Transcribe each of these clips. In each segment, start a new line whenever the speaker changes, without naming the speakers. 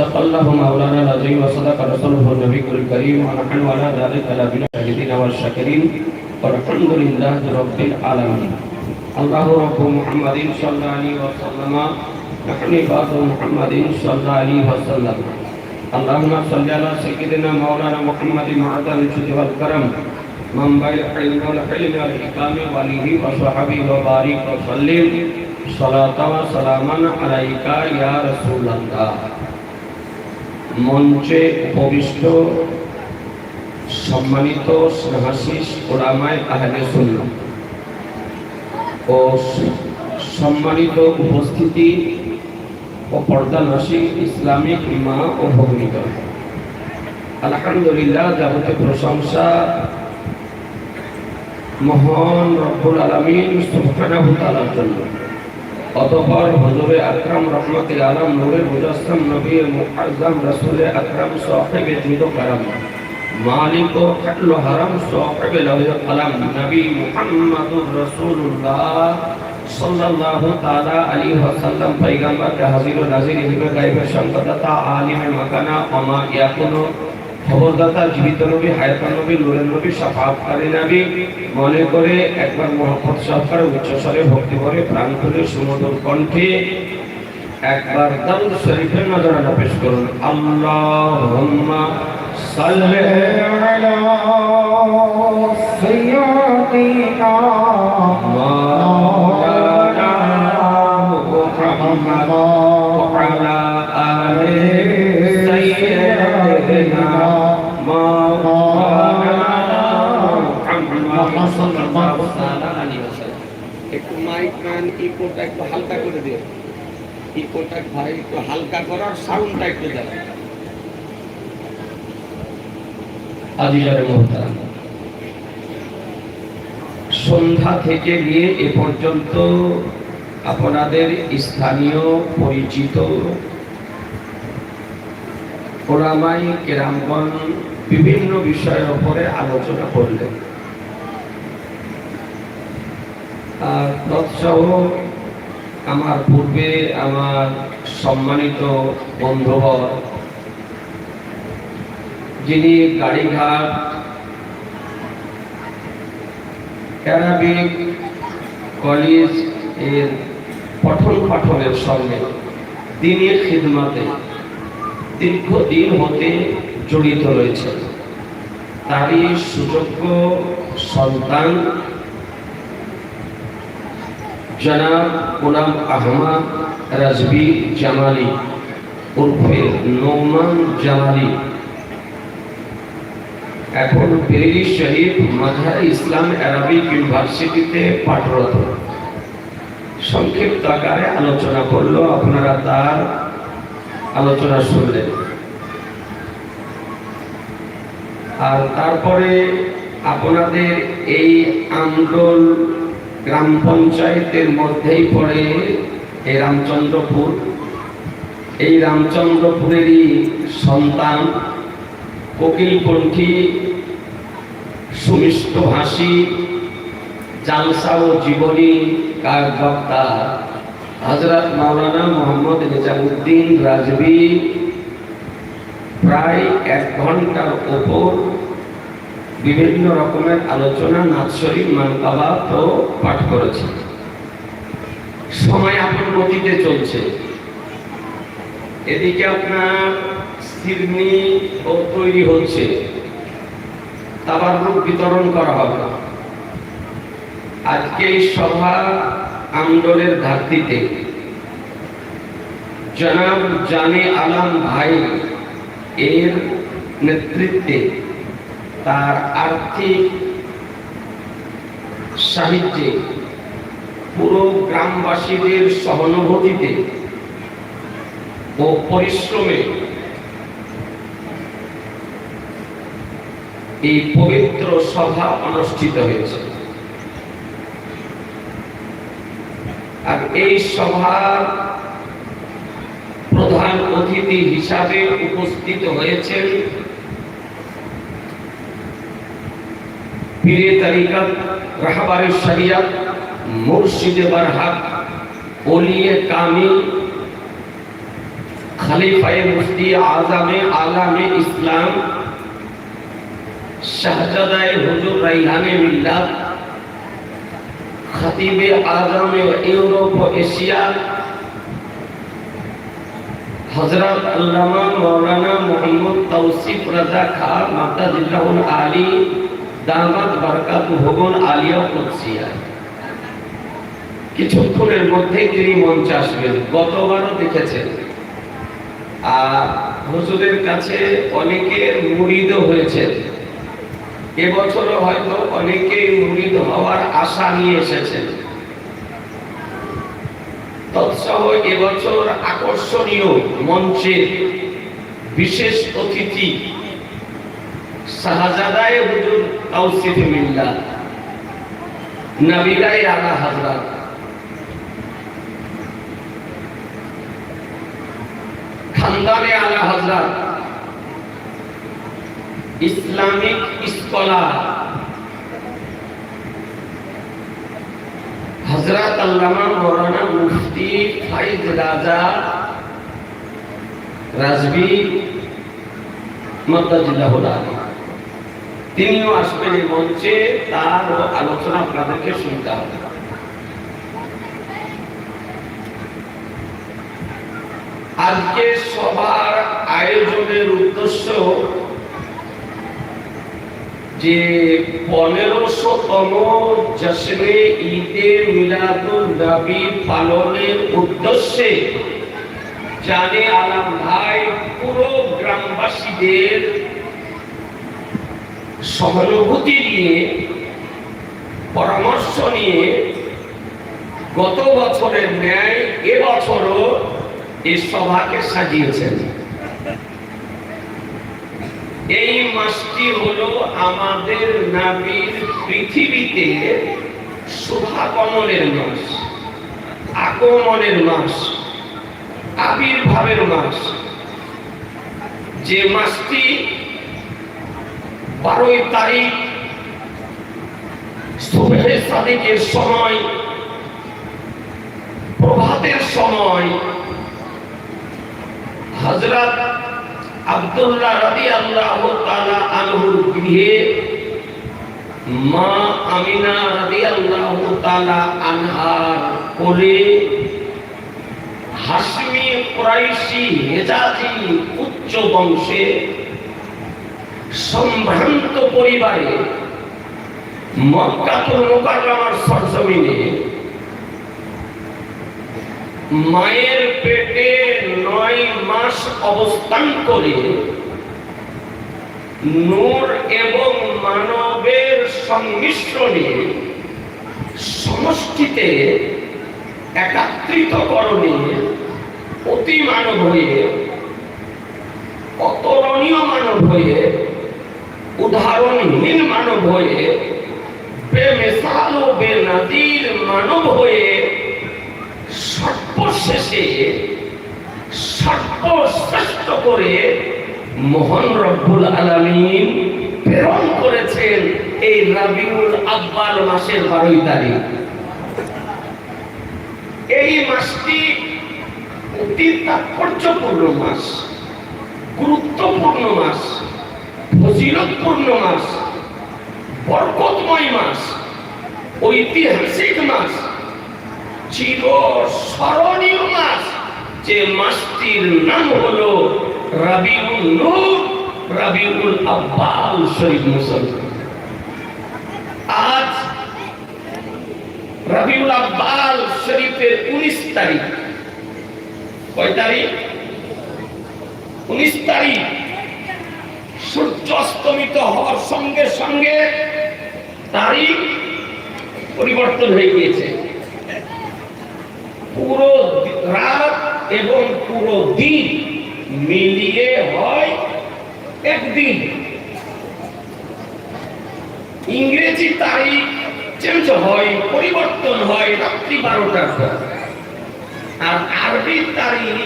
صدق الله مولانا العظيم وصدق رسوله النبي الكريم ونحن على ذلك لمن الشاهدين والشاكرين والحمد لله رب العالمين الله رب محمد صلى الله عليه وسلم، نحن بعض محمد صلى الله عليه وسلم. اللهم صل على سيدنا مولانا محمد معدن الجود والكرم منبع العلم والحلم والإقام وآله وصحبه وبارك وسلم، صلاة وسلاما عليك يا رسول الله মঞ্চে উপবিষ্ট, সম্মানিত স্নেহাশিস ওলামায় আহলে সুন্নাহ ও সম্মানিত উপস্থিতি ও পর্দানাসী ইসলামিক মা ও ভগ্নিগণ। আলহামদুলিল্লাহ, যাবতীয় প্রশংসা মহান রব্বুল আলমিন তাআলার জন্য। অতঃপর হজরে আকরাম রহমতে আলম নূরে মুজাসসাম নবী মুআজ্জাম রাসূলে আকরাম সাহেবে জুদ কারাম মালিক ও খাটল হারাম সাহেবে লওহে কালাম নবী মুহাম্মাদুর রাসূলুল্লাহ সাল্লাল্লাহু তাআলা আলাইহি ওয়াসাল্লাম পয়গম্বরকে হাজির ও নাজির হিসেবে গায়বের সংবাদদাতা আলিমে মাকানা ওমা ইয়াকুনু খবরদাতা জীবিত নবী, হায়াতা নবী নুরেন নবী সাফাফকারী নবী, মনে করে একবার মহাপদ উচ্চ স্বরে ভক্তি করে প্রাণ করে সুমধুর কণ্ঠে একবার দারুদ শরীফের নজরানা পেশ করুন। আল্লাহ সাল্লি ইকোটা একটু হালকা করে দিও। ইকোটা ভাই একটু হালকা করার সাউন্ডটা একটু দেন সন্ধ্যা থেকে নিয়ে এ পর্যন্ত আপনাদের স্থানীয় পরিচিত ওলামাই কেরামগণ বিভিন্ন বিষয়ের উপরে আলোচনা করলেন। আর তৎসহ আমার পূর্বে আমার সম্মানিত বন্ধুবর, যিনি গাড়িঘাট কলেজের পঠন পাঠনের সঙ্গে দিনের খিদমাতে দীর্ঘদিন হতে জড়িত রয়েছে। তারই সুযোগ্য সন্তান জনাব গোলাম আহমদ রাজবি জামালি, উর্ফে নোমান জামালি। এখন বেরেলি শহীদ মাঝার ইসলাম অ্যারাবিক ইউনিভার্সিটিতে পাঠরত। সংক্ষিপ্ত আকারে আলোচনা করল, আপনারা তার আলোচনা শুনলেন। আর তারপরে আপনাদের এই আন্দোল গ্রাম পঞ্চায়েতের মধ্যেই পড়ে এই রামচন্দ্রপুর। এই রামচন্দ্রপুরেরই সন্তান কোকিলপন্থী, সুমিষ্ট ভাষী জালসা ও জীবনী কার বক্তা? হজরত মাওলানা মোহাম্মদ নিজামুদ্দিন রাজবি প্রায় এক ঘণ্টার ওপর বিভিন্ন রকমের আলোচনা নাৎসরী মানকাবা তো পাঠ করেছে। সময় আপন গতিতে চলছে। এদিকে আপনার সিরনি ও তৈরি হচ্ছে। তাবারুক বিতরণ করা হবে। আজকে এই সভা আন্দোলনের ধারতিতে জনাব জানে আলম ভাই এর নেতৃত্বে তার আর্থিক সাহিত্যে পুরো গ্রামবাসীদের সহানুভূতিতে ও পরিশ্রমে এই পবিত্র সভা অনুষ্ঠিত হয়েছে। আর এই সভার প্রধান অতিথি হিসাবে উপস্থিত হয়েছেন পীরে তারিকাত রাহবারে শরিয়াত মুর্শিদে বারহাক ওলিয়ে কামিল খলিফায়ে মুফতি আজমে আলামে ইসলাম, শাহজাদায়ে হুজুর রাইহানে মিল্লাত, খতিবে আজমে ইউরোপ এশিয়া, হযরত আল্লামা মাওলানা মোহাম্মদ তৌসিফ রাজা খান মাতাজিল্লাহুল আলী দামাত বরকাত ভবন আলিয়া কুদসিয়া। কিছুক্ষণের মধ্যেই তিনি মঞ্চে আসবেন গতবারও দেখেছেন। আর হুজুরের কাছে অনেকের মুরিদ হয়েছে। এবছরও হয়তো অনেকেই মুরিদ হওয়ার আশা নিয়ে এসেছেন। তৎসহ এবছর আকর্ষণীয় মঞ্চে বিশেষ অতিথি শাহজাদায় হুজুর তাওসিফ মিল্লা, নবিরাই আলা হাজরাত। খানদানে আলা হজরত। Islamic scholar. হজরত আল্লামা মৌলানা মুফতি ফাইজ রাজা রাজবি মদ্দাজিল্লাহুল আলী তিনিও আসবেন এই মঞ্চে, তার আলোচনা আপনাদেরকে শুনতে হবে। আজকে সবার আয়োজনের উদ্দেশ্য যে পনেরোশোতম জশ্নে ঈদে মিলাদুল নবী পালনের উদ্দেশ্যে জানে আলাম ভাই পুরো গ্রামবাসীদের সহানুভূতি নিয়ে, পরামর্শ নিয়ে গত বছরের ন্যায় এবছরও এই সভাকে সাজিয়েছেন। এই মাসটি হলো আমাদের নাবির পৃথিবীতে শুভাগমনের মাস, আগমনের মাস, আবির্ভাবের মাস। যে মাসটি বারোই তারিখ সাদিকের সময়, প্রভাতের সময় হজরত আব্দুল্লাহ রাদি আল্লাহ তালা আনহুর গৃহে মা আমিনা রাদি আল্লাহ আনহার কোলে হাসমি কুরাইশি হেজাজি উচ্চ বংশে সম্ভ্রান্ত পরিবারে মক্কাতুল মুকাররমার সরজমিনে মায়ের পেটে নয় মাস অবস্থান করে নূর এবং মানবের সংমিশ্রণে সমষ্টিতে একাত্রিতকরণে অতি মানব হয়ে অতরণীয় মানব হয়ে উদাহরণহীন মানব হয়ে বেমেসাল ও বেনাদির মানব হয়ে সর্বশেষে, সর্বশ্রেষ্ঠ করে মোহন রব্বুল আলামিন প্রেরণ করেছেন এই রাবিউল আব্বাল মাসের বারোই তারিখ। এই মাসটি অতি তাৎপর্যপূর্ণ মাস, গুরুত্বপূর্ণ মাস। ফজিলতপূর্ণ মাস বরকতময় মাস ঐতিহাসিক মাস চির স্মরণীয় মাস যে মাসটির নাম হলো রাবিউল নূর, রাবিউল আব্বাল শরীফ মুসলমান আজ রাবিউল আব্বাল শরীফের উনিশ তারিখ। কয় তারিখ? উনিশ তারিখ। সূর্য অস্তমিত হওয়ার সঙ্গে সঙ্গে তারিখ পরিবর্তন হয়ে গিয়েছে। পুরো রাত এবং পুরো দিন মিলিয়ে হয় একদিন। ইংরেজি তারিখ চেঞ্জ হয়, পরিবর্তন হয় রাত্রি বারোটার পর। আর আরবি তারিখ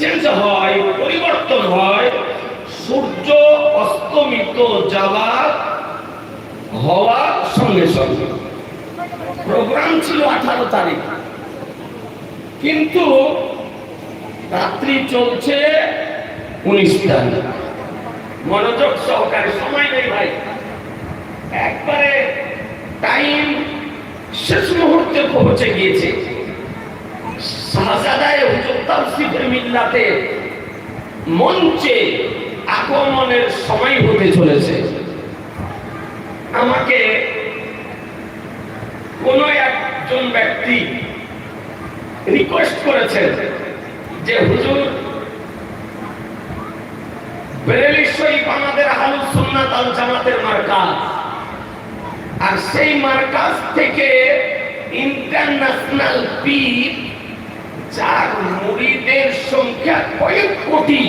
চেঞ্জ হয়, পরিবর্তন হয় সূর্য কিন্তু রাত্রি চলছে উনিশ তারিখ। মনোযোগ সহকারে, সময় নেই ভাই। একবারে টাইম শেষ মুহূর্তে পৌঁছে গিয়েছে। শাহজাদায় হুজুর তাওসিফের মিল্লাতে মঞ্চে আগমনের সময় হতে চলেছে। আমাকে কোন একজন ব্যক্তি রিকোয়েস্ট করেছেন যে, হুজুর আমাদের আল আর সেই থেকে ইন্টারন্যাশনাল যার সংখ্যা কয়েক কোটি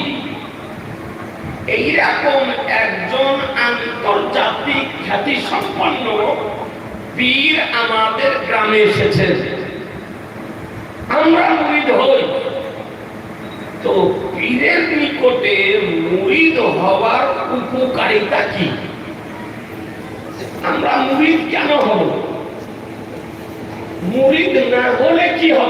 এইরকম একজন আন্তর্জাতিক খ্যাতি সম্পন্ন পীর আমাদের গ্রামে এসেছেন আমরা মুরিদ হই। তো পীরের নিকটে মুরিদ হওয়ার উপকারিতা কি? আমরা মুরিদ কেন হব? মুরিদ না হলে কি হবে?